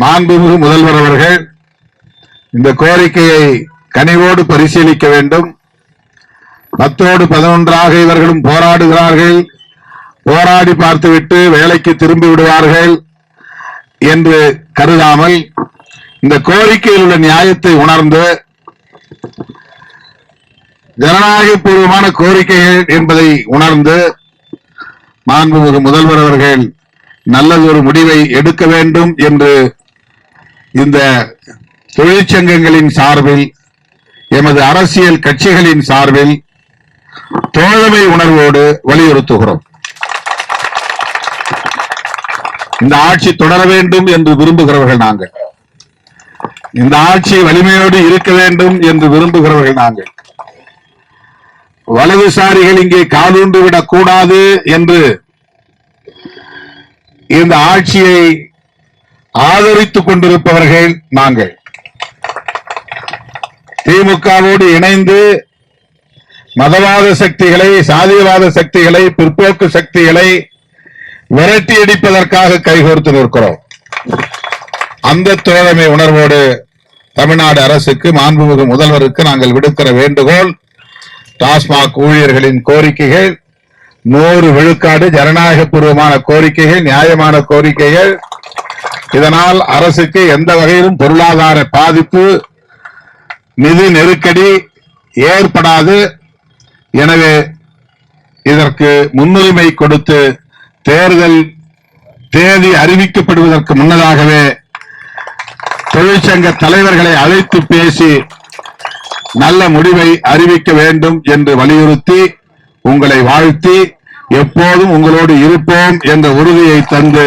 மாண்புமிகு முதல்வர் அவர்கள் இந்த கோரிக்கையை கனிவோடு பரிசீலிக்க வேண்டும். பத்தோடு பதினொன்றாக இவர்களும் போராடுகிறார்கள். போராடி பார்த்துவிட்டு வேலைக்கு திரும்பி விடுவார்கள் என்று கருதாமல் இந்த கோரிக்கையில் உள்ள நியாயத்தை உணர்ந்து ஜனநாயகபூர்வமான கோரிக்கைகள் என்பதை உணர்ந்து மாண்புமிகு முதல்வர் அவர்கள் நல்லதொரு முடிவை எடுக்க வேண்டும் என்று இந்த தொழிற்சங்கங்களின் சார்பில் எமது அரசியல் கட்சிகளின் சார்பில் தோழமை உணர்வோடு வலியுறுத்துகிறோம். இந்த ஆட்சி தொடர வேண்டும் என்று விரும்புகிறவர்கள் நாங்கள். இந்த ஆட்சி வலிமையோடு இருக்க வேண்டும் என்று விரும்புகிறவர்கள் நாங்கள். வலதுசாரிகள் இங்கே காலூன்று விடக் கூடாது என்று இந்த ஆட்சியை ஆதரித்துக் கொண்டிருப்பவர்கள் நாங்கள். திமுகவோடு இணைந்து மதவாத சக்திகளை சாதியவாத சக்திகளை பிற்போக்கு சக்திகளை விரட்டி அடிப்பதற்காக கைகோர்த்து நிற்கிறோம். அந்த தோழமை உணர்வோடு தமிழ்நாடு அரசுக்கு மாண்புமிகு முதல்வருக்கு நாங்கள் விடுக்கிற வேண்டுகோள் டாஸ்மாக் ஊழியர்களின் கோரிக்கைகள் நூறு விழுக்காடு ஜனநாயகபூர்வமான கோரிக்கைகள் நியாயமான கோரிக்கைகள் இதனால் அரசுக்கு எந்த வகையிலும் பொருளாதார பாதிப்பு நிதி நெருக்கடி ஏற்படாது. எனவே இதற்கு முன்னுரிமை கொடுத்து தேர்தல் தேதி அறிவிக்கப்படுவதற்கு முன்னதாகவே தொழிற்சங்க தலைவர்களை அழைத்து பேசி நல்ல முடிவை அறிவிக்க வேண்டும் என்று வலியுறுத்தி உங்களை வாழ்த்தி எப்போதும் உங்களோடு இருப்போம் என்ற உறுதியை தந்து